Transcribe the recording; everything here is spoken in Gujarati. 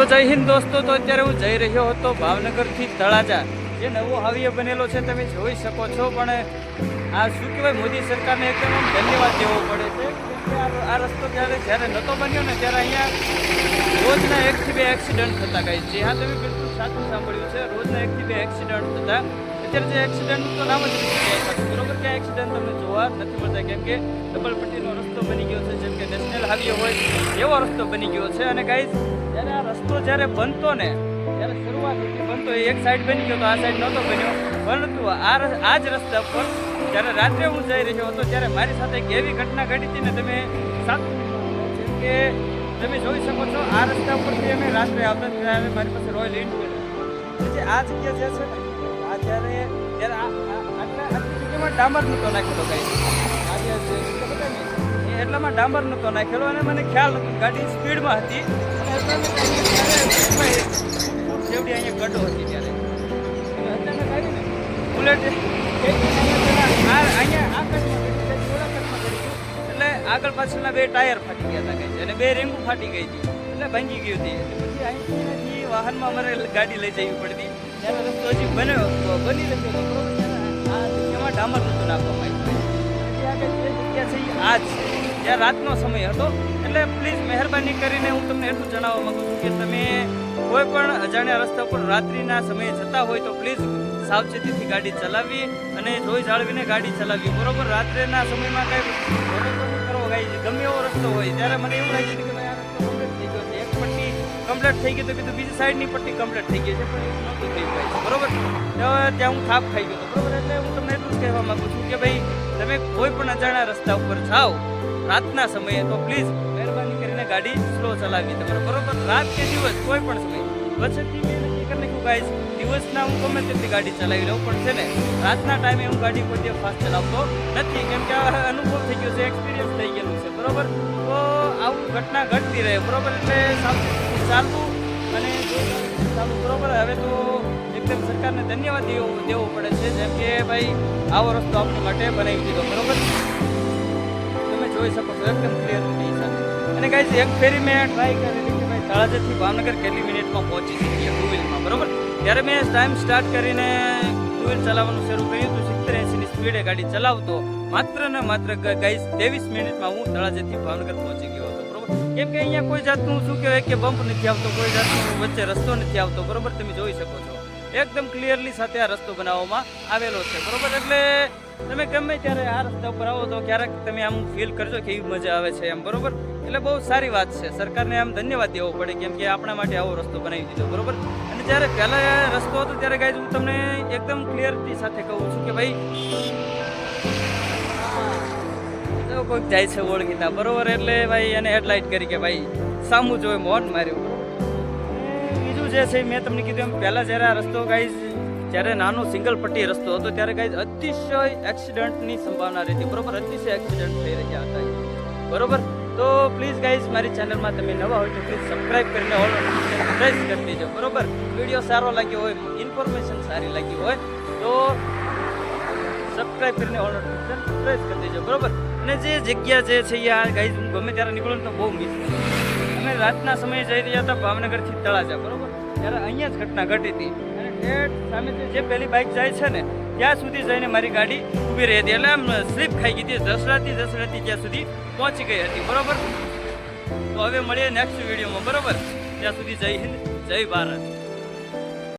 તો જય હિન્દ દોસ્તો, તો અત્યારે હું જઈ રહ્યો હતો ભાવનગરથી તળાજા. જે નવો હાવીએ બનેલો છે, તમે જોઈ શકો છો, પણ આ શું કહેવાય, મોદી સરકારને એકદમ ધન્યવાદ દેવો પડે છે આ રસ્તો જ્યારે જ્યારે નહોતો બન્યો ને, ત્યારે અહીંયા રોજના એકથી બે એક્સિડન્ટ થતા ગઈ છે હા, તમે બિલકુલ સાચું સાંભળ્યું છે, રોજના એકથી બે એક્સિડન્ટ થતા. અત્યારે જે એક્સિડન્ટ તો નામ જ બરોબર કે એક્સિડન્ટ તમને જોવા નથી મળતા કેમ કે ડબલ પટ્ટીનો રસ્તો બની ગયો છે, જેમ કે નેશનલ હાઈવે હોય, એવો રસ્તો બની ગયો છે. અને ગાઈઝ જ્યારે આ રસ્તો જ્યારે બનતો ને, ત્યારે શરૂઆત બનતો એક સાઈડ બની ગયો તો આ સાઈડ નહોતો બન્યો. પરંતુ આ આ જ રસ્તા પર જ્યારે રાત્રે હું જઈ રહ્યો હતો, ત્યારે મારી સાથે એક એવી ઘટના ઘટી હતી ને તમે સાચું જેમ કે તમે જોઈ શકો છો, આ રસ્તા પરથી અમે રાત્રે આવતા ત્યારે મારી પાસે રોયલ એનફિલ્ડ પછી આ જગ્યા જે છે ને આ જ્યારે ત્યારે આ આટલા, આટલી જગ્યામાં ડામર નહોતો નાખેલો કાંઈ આ એટલામાં ડાંબર નહોતો નાખેલો અને મને ખ્યાલ નહોતો ગાડી સ્પીડમાં હતી. અને અહીંયા ગડો હતી. ત્યારે. બુલેટ અહીંયા. એટલે આગળ પાછળના બે ટાયર ફાટી ગયા હતા અને બે રીંગુ ફાટી ગઈ હતી. એટલે ભાંગી ગયું હતી પછી અહીંથી વાહનમાં અમારે ગાડી લઈ જવી પડતી. ત્યારે રસ્તો હજી બન્યો બની રહ્યો. આ ડામર નહોતું નાખવામાં આવ્યું. આ જગ્યા છે આ જ છે. જ્યાં રાતનો સમય હતો. એટલે પ્લીઝ મહેરબાની કરીને હું તમને એટલું જણાવવા માંગુ છું કે તમે કોઈ પણ અજાણ્યા રસ્તા પર રાત્રિના સમયે જતા હોય તો પ્લીઝ સાવચેતીથી ગાડી ચલાવવી અને જોઈ જાળવીને ગાડી ચલાવવી બરોબર? રાત્રેના સમયમાં કંઈ કરવો ગાઈ ગમે એવો રસ્તો હોય. ત્યારે મને એવું લાગ્યું છે. એક પટ્ટી કમ્પ્લીટ થઈ ગઈ તો કીધું બીજી સાઈડની પટ્ટી કમ્પ્લીટ થઈ ગઈ છે, પણ એવું નહોતું થઈ ગયું બરોબર? ત્યાં હું થાપ ખાઈ ગયો હતો. બરોબર? એટલે હું તમને એટલું જ કહેવા માંગુ છું કે ભાઈ તમે કોઈ પણ અજાણ્યા રસ્તા ઉપર જાઓ રાતના સમયે તો પ્લીઝ મહેરબાની કરીને ગાડી સ્લો ચલાવી. તમારે બરોબર રાત કે દિવસ કોઈ પણ સમય. વચ્ચેથી મેં નક્કી કરી નાખ્યું દિવસના હું ગમે તેટલી ગાડી ચલાવી લઉં, પણ છે ને, રાતના ટાઈમે હું ગાડી કોઈ ફાસ્ટ ચલાવતો નથી. કેમ કે અનુભવ થઈ ગયો છે એક્સપિરિયન્સ થઈ ગયેલું છે, બરોબર? તો આવું ઘટના ઘટતી રહે, બરોબર? એટલે સાવચેતીથી ચાલવું અને ચાલુ બરોબર? હવે તો એકદમ સરકારને ધન્યવાદ દેવો દેવો પડે છે, જેમ કે, ભાઈ, આવો રસ્તો આપણી માટે બનાવી દીધો, બરોબર? જોઈ શકો છો, એકદમ ક્લિયર સાથે અને ગાઈઝ એક ફેરી મેં ટ્રાય કરેલી કે ભાઈ તળાજાથી ભાવનગર કેટલી મિનિટમાં પહોંચી શકીએ ટુ વ્હીલમાં બરોબર? ત્યારે મેં ટાઈમ સ્ટાર્ટ કરીને ટુ વ્હીલ ચલાવવાનું શરૂ કર્યું હતું, સિત્તેર એંસીની સ્પીડે ગાડી ચલાવતો. માત્ર ને માત્ર ગાઈઝ ત્રેવીસ મિનિટમાં હું તળાજાથી ભાવનગર પહોંચી ગયો હતો કેમ કે અહીંયા કોઈ જાતનું શું કહેવાય કે બમ્પ નથી આવતો, કોઈ જાતનું વચ્ચે રસ્તો નથી આવતો, બરોબર? તમે જોઈ શકો છો. એકદમ ક્લિયરલી સાથે આ રસ્તો બનાવવામાં આવેલો છે, બરોબર? એટલે તમે ગમે ત્યારે આ રસ્તા ઉપર આવો તો ક્યારેક તમે આમ ફીલ કરજો કે એવી મજા આવે છે એમ, બરોબર? એટલે બહુ સારી વાત છે. સરકારને આમ ધન્યવાદ દેવો પડે કેમ કે આપણા માટે આવો રસ્તો બનાવી દીધો, બરોબર? અને જ્યારે પહેલાં રસ્તો હતો ત્યારે ગાય હું તમને એકદમ ક્લિયરટી સાથે કહું છું કે ભાઈ કોઈક જાય છે ઓળખીતા, બરોબર? એટલે ભાઈ એને હેડલાઇટ કરી કે ભાઈ, સામું જોઈ મોન માર્યું. બીજું જે છે મેં તમને કીધું એમ, પહેલાં જ્યારે આ રસ્તો ગાઈઝ જ્યારે નાનો સિંગલ પટ્ટી રસ્તો હતો ત્યારે ગાઈઝ અતિશય એક્સિડન્ટની સંભાવના રહેતી. બરોબર? અતિશય એક્સિડન્ટ થઈ રહ્યા હતા. બરોબર? તો પ્લીઝ ગાઈઝ મારી ચેનલમાં તમે નવા હોય તો પ્લીઝ સબસ્ક્રાઈબ કરીને ઓલ પ્રેસ કરી દેજો. બરોબર? વીડિયો સારો લાગ્યો હોય ઇન્ફોર્મેશન સારી લાગી હોય, તો સબસ્ક્રાઈબ કરીને ઓલ પ્રેસ કરી દેજો. બરોબર? અને જે જગ્યા જે છે આ ગાઈઝ હું ગમે ત્યારે નીકળું તો બહુ મિસ અમે રાતના સમયે જઈ રહ્યા હતા ભાવનગરથી તળાજા. બરોબર? ત્યારે અહીંયા જ ઘટના ઘટી હતી. અને ઠેઠ જે પેલી બાઇક જાય છે ને, ત્યાં સુધી જઈને મારી ગાડી ઊભી રહી હતી. એટલે આમ સ્લીપ ખાઈ ગઈ હતી. દસડાથી દસડાથી ત્યાં સુધી પહોંચી ગઈ હતી. બરોબર? તો હવે મળીએ નેક્સ્ટ વિડીયોમાં બરોબર? ત્યાં સુધી જય હિન્દ, જય ભારત.